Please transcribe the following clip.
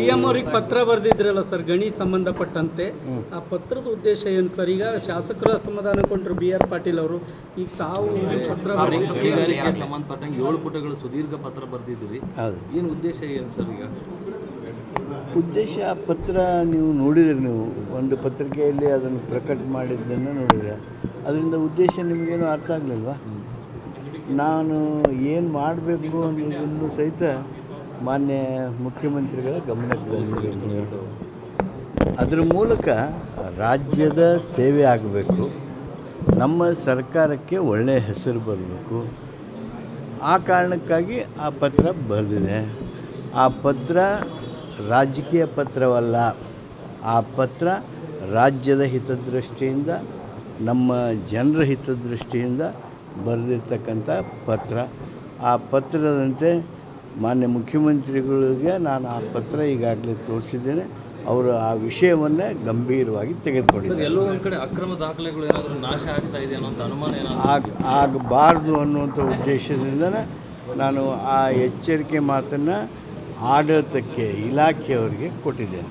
C M ಅವ್ರಿಗೆ ಪತ್ರ ಬರೆದಿದ್ರಲ್ಲ sir ಗಣಿ ಸಂಬಂಧಪಟ್ಟಂತೆ. ಆ ಪತ್ರದ ಉದ್ದೇಶ ಏನು ಸರ್? ಈಗ ಶಾಸಕರ ಅಸಮಾಧಾನ ಕೊಂಡ್ರು ಬಿ ಆರ್ ಪಾಟೀಲ್ ಅವರು. ಈಗ ತಾವು ಪತ್ರ ಸಂಬಂಧಪಟ್ಟಂಗೆ ಏಳು ಪುಟಗಳು ಸುದೀರ್ಘ ಪತ್ರ ಬರೆದಿದ್ರಿ. ಏನು ಉದ್ದೇಶ ಏನು ಸರ್ ಈಗ? ಉದ್ದೇಶ ಆ ಪತ್ರ ನೀವು ನೋಡಿದ್ರಿ ನೀವು ಒಂದು ಪತ್ರಿಕೆಯಲ್ಲಿ ಅದನ್ನು ಪ್ರಕಟ ಮಾಡಿದ್ದನ್ನು ನೋಡಿದ್ರೆ. ಅದರಿಂದ ಉದ್ದೇಶ ನಿಮಗೇನು ಅರ್ಥ ಆಗಲಿಲ್ವಾ? ನಾನು ಏನು ಮಾಡಬೇಕು ಅನ್ನೋದನ್ನು ಸಹಿತ ಮಾನ್ಯ ಮುಖ್ಯಮಂತ್ರಿಗಳ ಗಮನಕ್ಕೆ ಬಂದಿದ್ದೀನಿ ಅದರ ಮೂಲಕ ರಾಜ್ಯದ ಸೇವೆ ಆಗಬೇಕು. ನಮ್ಮ ಸರ್ಕಾರಕ್ಕೆ ಒಳ್ಳೆಯ ಹೆಸರು ಬರಬೇಕು. ಆ ಕಾರಣಕ್ಕಾಗಿ ಆ ಪತ್ರ ಬರೆದಿದೆ. ಆ ಪತ್ರ ರಾಜಕೀಯ ಪತ್ರವಲ್ಲ. ಆ ಪತ್ರ ರಾಜ್ಯದ ಹಿತದೃಷ್ಟಿಯಿಂದ, ನಮ್ಮ ಜನರ ಹಿತದೃಷ್ಟಿಯಿಂದ ಬರೆದಿರ್ತಕ್ಕಂಥ ಪತ್ರ. ಆ ಪತ್ರದಂತೆ ಮಾನ್ಯ ಮುಖ್ಯಮಂತ್ರಿಗಳಿಗೆ ನಾನು ಆ ಪತ್ರ ಈಗಾಗಲೇ ತೋರಿಸಿದ್ದೇನೆ. ಅವರು ಆ ವಿಷಯವನ್ನೇ ಗಂಭೀರವಾಗಿ ತೆಗೆದುಕೊಂಡಿದ್ದಾರೆ. ಎಲ್ಲೋ ಒಂದು ಕಡೆ ಅಕ್ರಮ ದಾಖಲೆಗಳು ಏನಾದರೂ ನಾಶ ಆಗ್ತಾ ಇದೆ ಅನ್ನೋ ಅನುಮಾನ ಆಗ ಆಗಬಾರ್ದು ಅನ್ನುವಂಥ ಉದ್ದೇಶದಿಂದನೇ ನಾನು ಆ ಎಚ್ಚರಿಕೆ ಮಾತನ್ನು ಆಡಳಿತಕ್ಕೆ ಇಲಾಖೆಯವರಿಗೆ ಕೊಟ್ಟಿದ್ದೇನೆ.